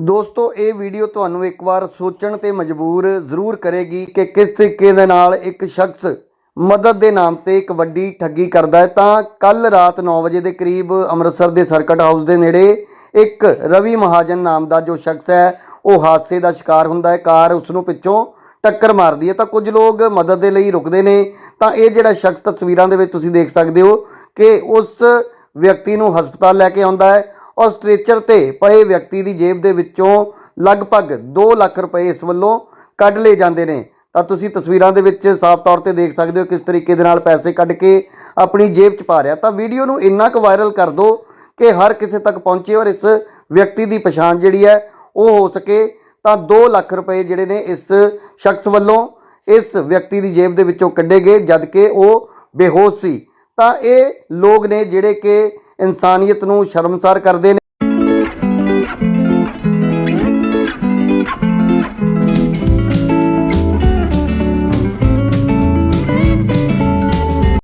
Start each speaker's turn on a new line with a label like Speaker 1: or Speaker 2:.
Speaker 1: ਦੋਸਤੋ, ਇਹ ਵੀਡੀਓ ਤੁਹਾਨੂੰ ਇੱਕ ਵਾਰ ਸੋਚਣ ਤੇ ਮਜਬੂਰ ਜ਼ਰੂਰ ਕਰੇਗੀ ਕਿ ਕਿਸ ਤਰੀਕੇ ਦੇ ਨਾਲ ਇੱਕ ਸ਼ਖਸ ਮਦਦ ਦੇ ਨਾਮ ਤੇ ਇੱਕ ਵੱਡੀ ਠੱਗੀ ਕਰਦਾ ਹੈ। ਤਾਂ ਕੱਲ ਰਾਤ 9 ਵਜੇ ਦੇ ਕਰੀਬ ਅੰਮ੍ਰਿਤਸਰ ਦੇ ਸਰਕਟ ਹਾਊਸ ਦੇ ਨੇੜੇ ਇੱਕ ਰਵੀ ਮਹਾਜਨ ਨਾਮ ਦਾ ਜੋ ਸ਼ਖਸ ਹੈ, ਉਹ ਹਾਦਸੇ ਦਾ ਸ਼ਿਕਾਰ ਹੁੰਦਾ ਹੈ। ਕਾਰ ਉਸ ਨੂੰ ਪਿੱਛੋਂ ਟੱਕਰ ਮਾਰਦੀ ਹੈ। ਤਾਂ ਕੁਝ ਲੋਕ ਮਦਦ ਦੇ ਲਈ ਰੁਕਦੇ ਨੇ। ਤਾਂ ਇਹ ਜਿਹੜਾ ਸ਼ਖਸ ਤਸਵੀਰਾਂ ਦੇ ਵਿੱਚ ਤੁਸੀਂ ਦੇਖ ਸਕਦੇ ਹੋ ਕਿ ਉਸ ਵਿਅਕਤੀ ਨੂੰ ਹਸਪਤਾਲ ਲੈ ਕੇ ਆਉਂਦਾ ਹੈ। ਔਰ ਸਟ੍ਰੈਚਰ ਤੇ ਪਏ ਵਿਅਕਤੀ ਦੀ ਜੇਬ ਦੇ ਵਿੱਚੋਂ ਲਗਭਗ 2 ਲੱਖ ਰੁਪਏ ਇਸ ਵੱਲੋਂ ਕੱਢ ਲਏ ਜਾਂਦੇ ਨੇ। ਤਾਂ ਤੁਸੀਂ ਤਸਵੀਰਾਂ ਦੇ ਵਿੱਚ ਸਾਫ਼ ਤੌਰ ਤੇ ਦੇਖ ਸਕਦੇ ਹੋ ਕਿਸ ਤਰੀਕੇ ਦੇ ਨਾਲ ਪੈਸੇ ਕੱਢ ਕੇ ਆਪਣੀ ਜੇਬ 'ਚ ਪਾ ਰਿਹਾ। ਤਾਂ ਵੀਡੀਓ ਨੂੰ ਇੰਨਾ ਕੁ ਵਾਇਰਲ ਕਰ ਦਿਓ ਕਿ ਹਰ ਕਿਸੇ ਤੱਕ ਪਹੁੰਚੇ ਔਰ ਇਸ ਵਿਅਕਤੀ ਦੀ ਪਛਾਣ ਜਿਹੜੀ ਹੈ ਉਹ ਹੋ ਸਕੇ। ਤਾਂ 2 ਲੱਖ ਰੁਪਏ ਜਿਹੜੇ ਨੇ ਇਸ ਸ਼ਖਸ ਵੱਲੋਂ ਇਸ ਵਿਅਕਤੀ ਦੀ ਜੇਬ ਦੇ ਵਿੱਚੋਂ ਕੱਢੇ ਗਏ ਜਦ ਕਿ ਉਹ ਬੇਹੋਸ਼ ਸੀ। ਤਾਂ ਇਹ ਲੋਕ ਨੇ ਜਿਹੜੇ ਕਿ ਇਨਸਾਨੀਅਤ ਨੂੰ ਸ਼ਰਮਸਾਰ ਕਰਦੇ ਨੇ।